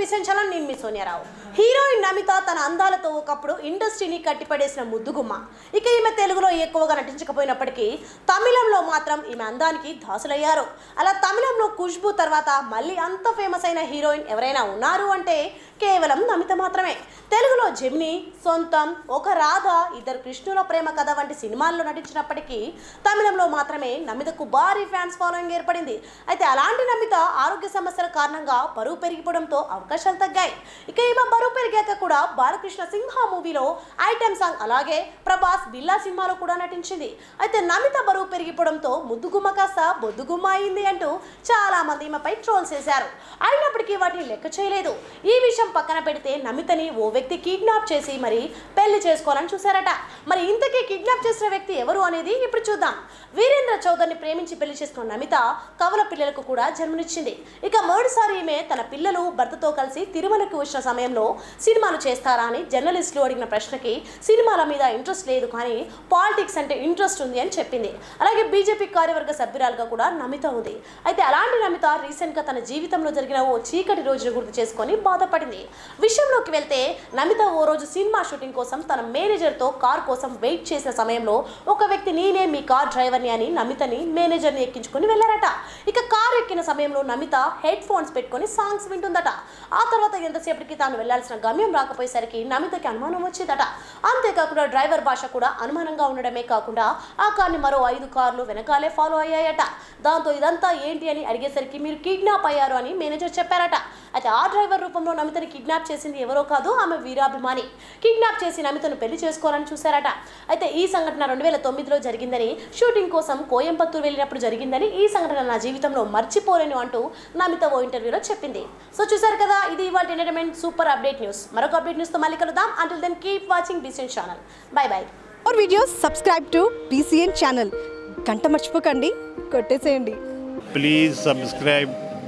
బిసెంచాల నేను మీ సోనియారావు హీరోయిన్ నమిత తన అందాలతో ఒకప్పుడు ఇండస్ట్రీని కట్టిపడేసిన ముద్దుగుమ్మ. ఇక ఈమె తెలుగులో ఎక్కువగా నటించకపోయినప్పటికీ తమిళంలో మాత్రం ఈమె అందానికి దాసులయ్యారు. అలా తమిళంలో ఖుష్బు తర్వాత మళ్ళీ అంత ఫేమస్ అయిన హీరోయిన్ ఎవరైనా ఉన్నారు అంటే కేవలం నమిత మాత్రమే. తెలుగులో జెమిని సొంతం ఒక రాధ ఇద్దరు కృష్ణుల ప్రేమ కథ వంటి సినిమాల్లో నటించినప్పటికీ తమిళంలో మాత్రమే నమితకు భారీ ఫ్యాన్స్ ఫాలోయింగ్ ఏర్పడింది. అయితే అలాంటి నమిత ఆరోగ్య సమస్యల కారణంగా బరువు పెరిగిపోవడంతో అవకాశాలు తగ్గాయి. ఇక ఈమె బరువు పెరిగాక కూడా బాలకృష్ణ సింహ మూవీలో ఐటెం సాంగ్ అలాగే ప్రభాస్ బిల్లా సినిమాలో కూడా నటించింది. అయితే నమిత బరువు పెరిగిపోవడంతో ముద్దుగుమ్మ కాస్త బొద్దుగుమ్మ అయింది అంటూ చాలా మంది ఈమెపై ట్రోల్స్ చేశారు. అయినప్పటికీ వాటిని లెక్క చేయలేదు. ఈ విషయం పక్కన పెడితే నమితని ఓ వ్యక్తి కిడ్నాప్ చేసి మరి పెళ్ళి చేసుకోవాలని చూశారట. మరి ఇంతకీ కిడ్నాప్ చేసిన వ్యక్తి ఎవరు అనేది ఇప్పుడు చూద్దాం. వీరేంద్ర చౌదరిని ప్రేమించి పెళ్ళి చేసుకున్న నమిత కవల పిల్లలకు కూడా జన్మనిచ్చింది. ఇక మొదటిసారి ఈమె తన పిల్లలు భర్తతో కలిసి తిరుమలకు వచ్చిన సమయంలో సినిమాలు చేస్తారా అని జర్నలిస్టులు అడిగిన ప్రశ్నకి సినిమాల మీద ఇంట్రెస్ట్ లేదు కానీ పాలిటిక్స్ అంటే ఇంట్రెస్ట్ ఉంది అని చెప్పింది. అలాగే బీజేపీ కార్యవర్గ సభ్యురాలుగా కూడా నమిత ఉంది. అయితే అలాంటి నమిత రీసెంట్గా తన జీవితంలో జరిగిన ఓ చీకటి రోజును గుర్తు చేసుకొని బాధపడింది. విషయంలోకి వెళ్తే నమిత ఓ రోజు సినిమా షూటింగ్ కోసం తన మేనేజర్తో కార్ కోసం వెయిట్ చేసిన సమయంలో ఒక వ్యక్తి నేనే మీ కార్ డ్రైవర్ని అని నమితని మేనేజర్ని ఎక్కించుకొని వెళ్ళారట. ఇక కార్ ఎక్కిన సమయంలో నమిత హెడ్ ఫోన్స్ పెట్టుకొని సాంగ్స్ వింటుందట. ఆ తర్వాత ఎంతసేపటికి తాను వెళ్ళాల్సిన గమ్యం రాకపోయేసరికి నమితకి అనుమానం వచ్చిందట. అంతేకాకుండా డ్రైవర్ భాష కూడా అనుమానంగా ఉండడమే కాకుండా ఆ కార్ని మరో ఐదు కార్లు వెనకాలే ఫాలో అయ్యాయట. దాంతో ఇదంతా ఏంటి అని అడిగేసరికి మీరు కిడ్నాప్ అయ్యారు అని మేనేజర్ చెప్పారట. అయితే ఆ డ్రైవర్ రూపంలో నమితని కిడ్నాప్ చేసింది ఎవరో కాదు ఆమె వీరాభిమాని. కిడ్నాప్ చేసి నమితను పెళ్ళి చేసుకోవాలని చూశారట. అయితే ఈ సంఘటన రెండు వేల తొమ్మిదిలో జరిగిందని షూటింగ్ కోసం కోయంబత్తూరు వెళ్ళినప్పుడు జరిగిందని ఈ సంఘటన నా జీవితంలో మర్చిపోలేను అంటూ నమిత ఓ ఇంటర్వ్యూలో చెప్పింది. సో చూసారు కదా ఇది ఇవాళ ఎంటర్టైన్మెంట్ సూపర్ అప్డేట్ న్యూస్. మరొక అప్డేట్ న్యూస్తో మళ్ళీ కలుద్దాం. Until then keep watching BCN channel bye bye more videos subscribe to BCN channel గంట మర్చిపోకండి కొట్టేసేయండి. Please subscribe